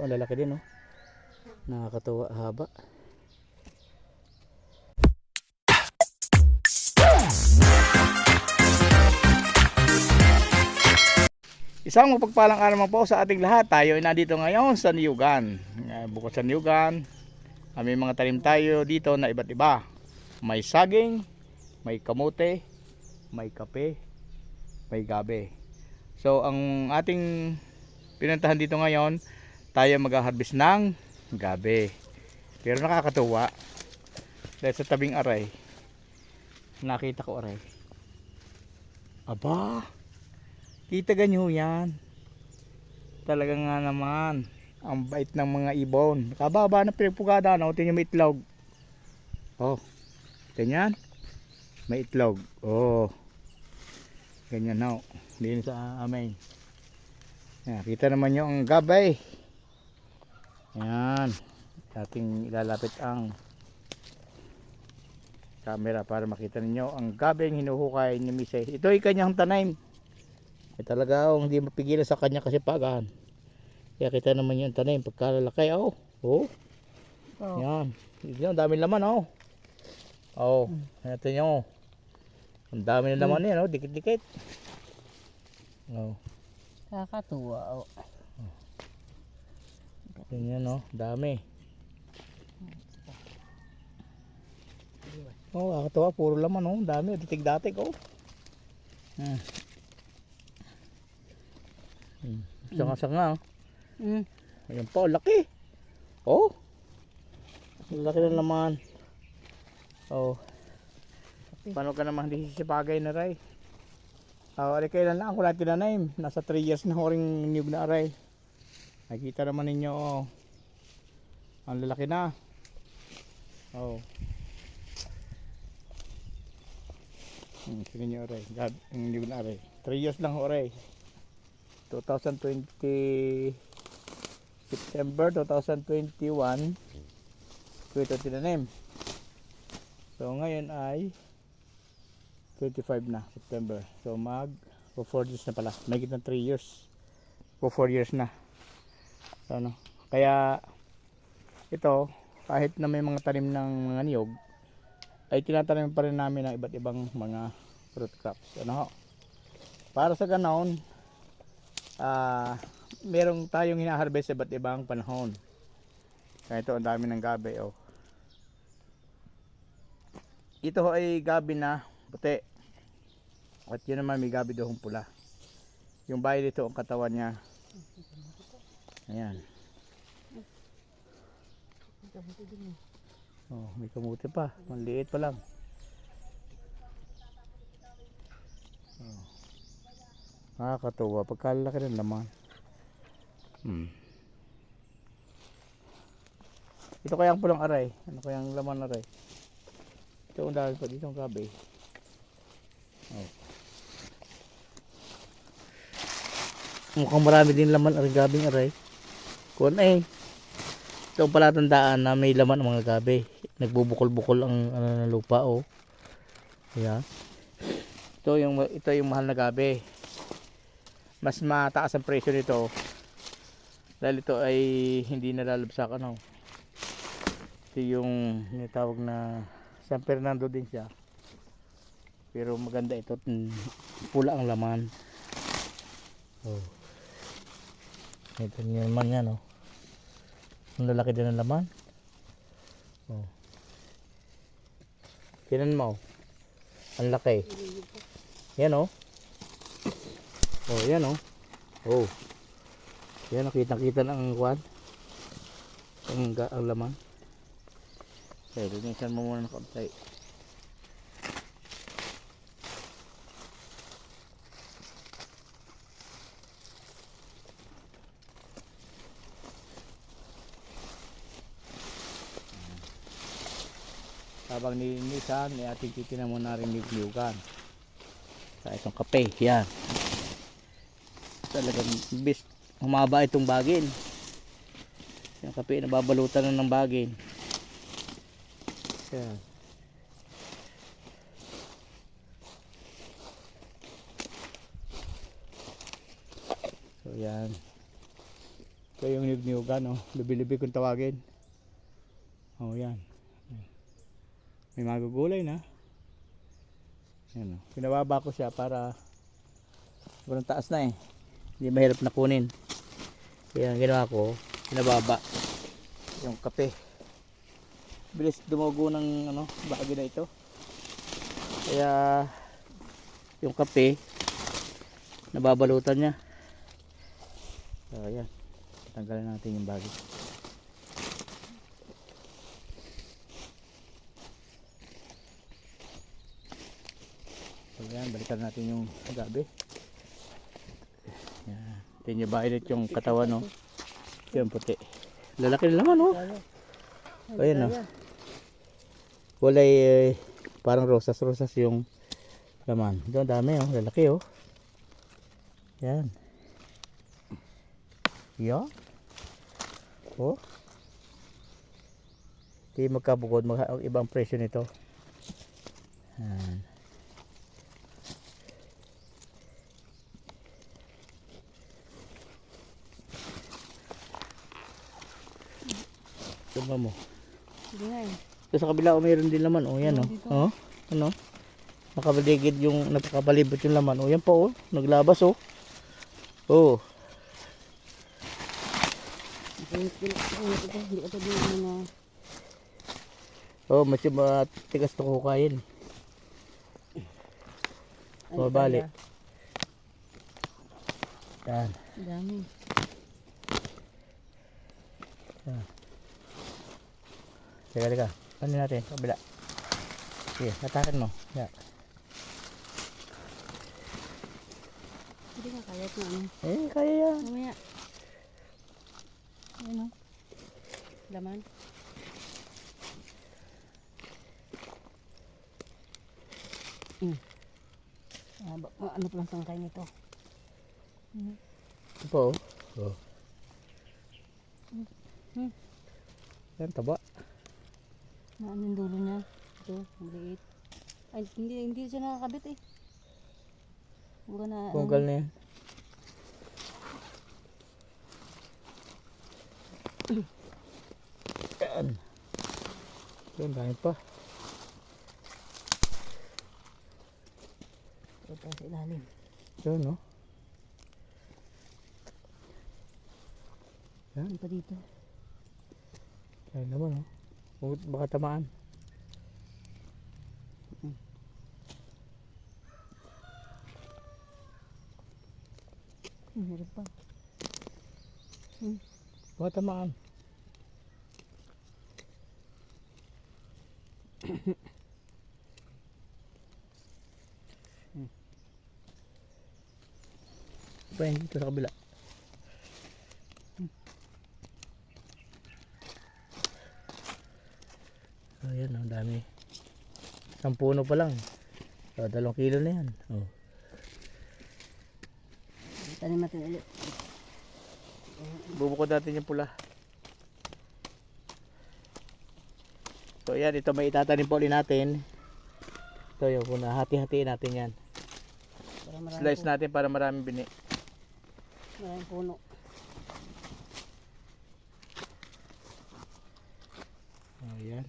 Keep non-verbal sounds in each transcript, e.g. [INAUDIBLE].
Oh, lalaki din oh. Nakakatuwa haba. Isang mapagpalang araw po sa ating lahat. Tayo ay nandito ngayon sa Niyugan. Bukod sa Niyugan, may mga tanim tayo dito na iba't iba. May saging, may kamote, may kape, may gabe. So ang ating pinuntahan dito ngayon, tayo mag-harvest ng gabe. Pero nakakatuwa. Dahil sa tabing aray, nakita ko aray. Aba, kita ganyo yan. Talaga nga naman, ang bait ng mga ibon. Kababa na pinagpugada, no? Tingnan may itlog. Oh, ganyan. May itlog. Oh, ganyan no. Din sa amin. Yan, kita naman nyo ang gabay. Yan. Ating ilalapit ang camera para makita ninyo ang gabing hinuhukay ni Mise. Ito ay kanyang tanim. Ay talaga oh, hindi mapigilan sa kanya kasi pagaan. Kaya kita naman yung tanim pagkalalaki. Oh, oh. Oh. Yan. Yan, dami laman oh. Oh, ito nyo. Ang dami na laman yan oh, dikit-dikit. Oh, Nakakatuwa. Oh. Ganyan oh, dami. Oh, kakatawa, puro laman oh, dami, datig-datig oh. Hmm. Hmm. Sanga-sanga oh. Mm. Ayan po, laki. Oh. Laki ng laman. Oh. Paano ka naman hindi sisipagay na ray? Ah, uh, kailan lang ako lang tinanim. Nasa 3 years na ako ring niyog na aray. Nakita naman ninyo oh. Ang lalaki na. Oh. Hmm, tingnan nyo aray. Gab, ang niyog na aray. 3 years lang ako aray. 2020 September 2021 ko ito tinanim so ngayon ay 25 na September so mag po 4 years na pala may ng 3 years po 4 years na ano kaya ito kahit na may mga tanim ng mga niyog ay tinatanim pa rin namin ng iba't ibang mga fruit crops ano ho para sa ganon ah merong tayong hinaharvest sa iba't ibang panahon. Kaya ito ang dami ng gabi oh. Ito ho ay gabi na puti. At yun naman may gabi doong pula. Yung bahay dito ang katawan niya. Ayan. Oh, may kamuti pa. Maliit pa lang. Oh. Nakakatuwa. Pagkalaki ng laman. Hmm. Ito kaya ang pulang aray. Ano kaya ang laman aray? Ito ang dahil pa dito ang gabi. Oh. Mukhang marami din laman ang gabing aray. Kuwan eh. Ito ang palatandaan na may laman ang mga gabi. Nagbubukol-bukol ang ano, ng lupa oh. Ayan. Ito yung ito yung mahal na gabi. Mas mataas ang presyo nito dahil ito ay hindi nalalabsak ano ito yung tinatawag na San Fernando din siya pero maganda ito pula ang laman oh. ito naman yan oh. Lalaki din ang laman. Oh. tinan mo. Ang laki. Yan oh. Oh yan oh. Oh. Yan, nakita-kita na ang kwan. Ang, ang laman. Okay, linisan mo muna ng Habang nilinisan, may ating titinan na rin niyugan. Sa itong kape, yan. Talagang best humaba itong bagin yung kape nababalutan na ng bagin yan so yan Ito yung niyog-niyogan, oh. Lubi-lubi tawagin. Oh, yan. May magugulay na. Yan, oh. Pinababa ko siya para walang taas na eh. Hindi mahirap na kunin. Kaya ang ginawa ko, pinababa yung kape. Bilis dumugo ng ano, bahagi na ito. Kaya yung kape nababalutan niya. So, ayan. Tanggalin natin yung bagay. So, ayan. Balikan natin yung gabi. Ayan. Tingnan violet yung katawan, no? Yan, puti. Lalaki na naman, oh. Ayan, oh. Kulay, eh, parang rosas-rosas yung laman. Doon, dami, oh. Lalaki, oh. Yan. Yan. Oh. Hindi magkabukod. Mag ang ibang presyo nito. Yan. Tumba mo. Hindi nga eh. Sa kabila, oh, mayroon din laman. Oh, yan, Oh, oh. dito. Oh, ano? Nakabaligid yung, napakabalibot yung laman. Oh, yan pa, oh. Naglabas, oh. Oh. Hindi hindi ito din ano na Oh, mas kukain. ano Oh, bali. kaya? Yan. Teka, teka. Ano natin? Kabila. Sige, hatakin mo. Yan. Hindi nga kaya ito ano. Eh, kaya yan. Mamaya. Ano? Laman. Mm. Ah, ba- ah, ano palang tangkay nito? Mm. Ito po, oh. Oh. Hmm. Yan, taba. Ano yung dulo niya? Ito, ang liit. Ay, hindi, hindi siya nakakabit eh. Huwag na, ano, Bungkal na yan. Yan. Yan, dami pa. Ito sa ilalim. Yan, no? Ano pa dito? Yan naman, oh. Huwag baka tamaan. Hmm, meron pa. Baka tamaan. [COUGHS] Hmm. Pa yun dito sa kabila. Ayan, ang dami. Isang puno pa lang. So, dalawang kilo na yan. Oh. Tanim natin ulit. Bubukod natin yung pula. So yan, ito may itatanim po ulit natin. Ito yung kuna, hati-hatiin natin yan. Para marami Slice natin para maraming bini. Maraming puno. Ayan.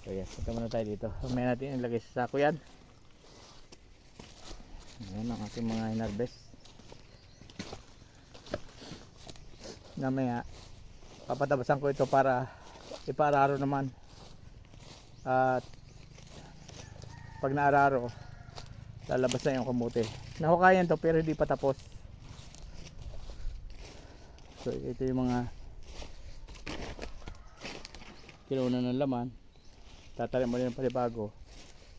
So yan, punta muna tayo dito. May natin ilagay sa sako yan. Ayan ang ating mga hinarvest. Namaya, papatabasan ko ito para ipaararo naman. At pag naararo, lalabas na yung kamote. Nahukayan to pero hindi pa tapos. So ito yung mga kinunan ng laman. Tatalim mo rin ng palibago.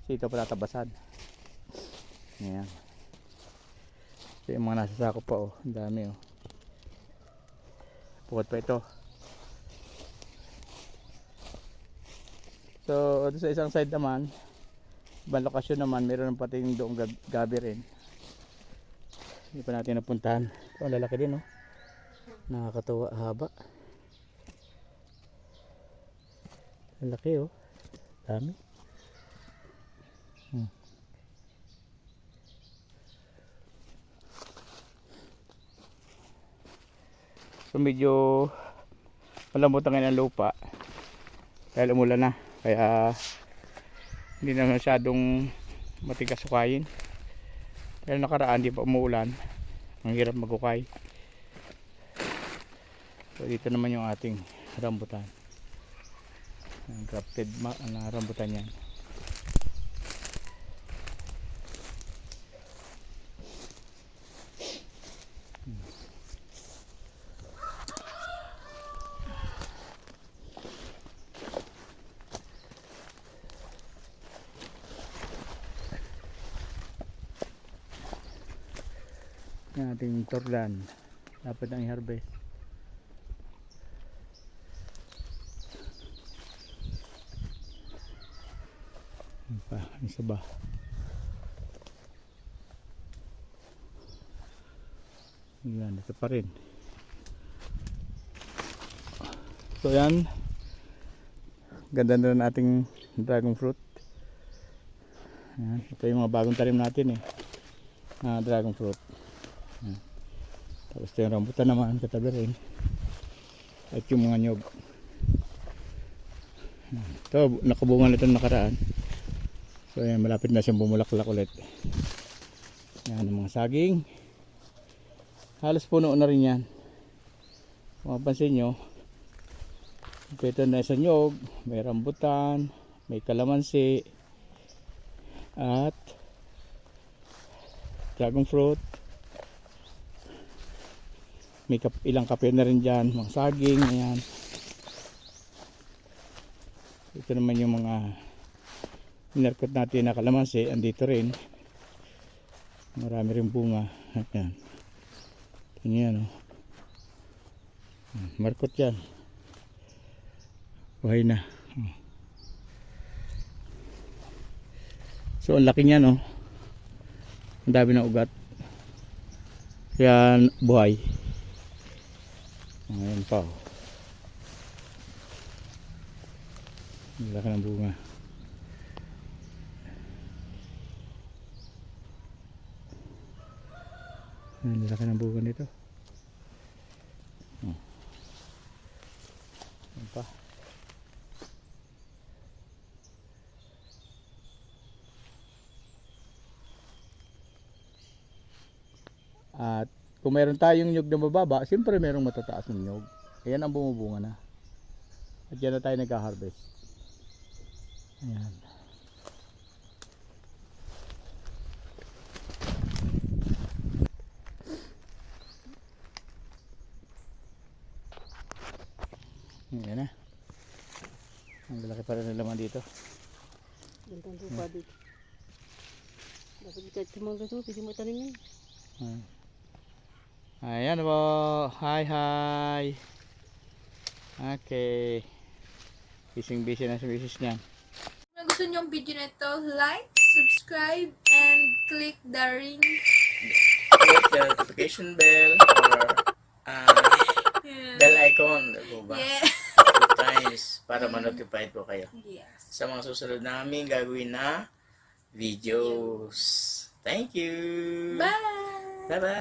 So ito patatabasan. Ayan. So yung mga nasa sako pa oh. Ang dami oh. Bukod pa ito. So sa isang side naman, ibang lokasyon naman, meron pati yung doong gab- gabi rin. Hindi pa natin napuntahan. Ang lalaki din oh. Nakakatuwa haba. Ang laki oh. Dami. Hmm. So medyo malambot ang kanyang lupa. Dahil umulan na. Kaya hindi na masyadong matigas sukayin. Dahil nakaraan di pa umuulan. Ang hirap magukay. So dito naman yung ating rambutan. Ang grafted na rambutan yan. Yung ating tordan. Dapat ang i-harvest. Ano pa? Ano isa ba? Yan, ito pa rin. So yan. Ganda na ng ating dragon fruit. Yan. Ito yung mga bagong tarim natin eh. Na dragon fruit. Yan. Tapos ito yung rambutan naman katabi rin. At yung mga nyog. Ito, nakabunga na ito nakaraan. So yan, malapit na siyang bumulaklak ulit. Yan ang mga saging. Halos puno na rin yan. Kung mapansin nyo, ito na sa nyog, may rambutan, may kalamansi, at dragon fruit. May kap ilang kape na rin dyan, mga saging, ayan. Ito naman yung mga minarkot natin na kalamansi, andito rin. Marami rin bunga. Ayan. Ito yan, oh. Markot yan. Buhay na. Oh. So, ang laki niya, no? Ang dami ng ugat. Kaya, buhay. Ngayon pa, oh. Ang laki ng bunga. Ang laki ng bunga nito. Oh. Ayan pa. At kung meron tayong nyug na mababa, siyempre merong matataas ng nyug. Ayan ang bumubunga na. At yan na tayo nag-harvest. Ayan. Ayan na. Ang lalaki pa rin ng laman dito. Ganda ang lupa dito. Dapat sa mga ganito, pwede mo tanim yan. Ayan. Ayan po. Hi, hi. Okay. Bising-busy na si misis niya. Kung gusto niyo ang video na ito, like, subscribe, and click the ring. Click the notification bell or uh, Yeah. bell icon. Diba ba? Yeah. Two times para ma-notify po kayo Yes. sa mga susunod namin gagawin na videos. Thank you. Bye! Bye-bye.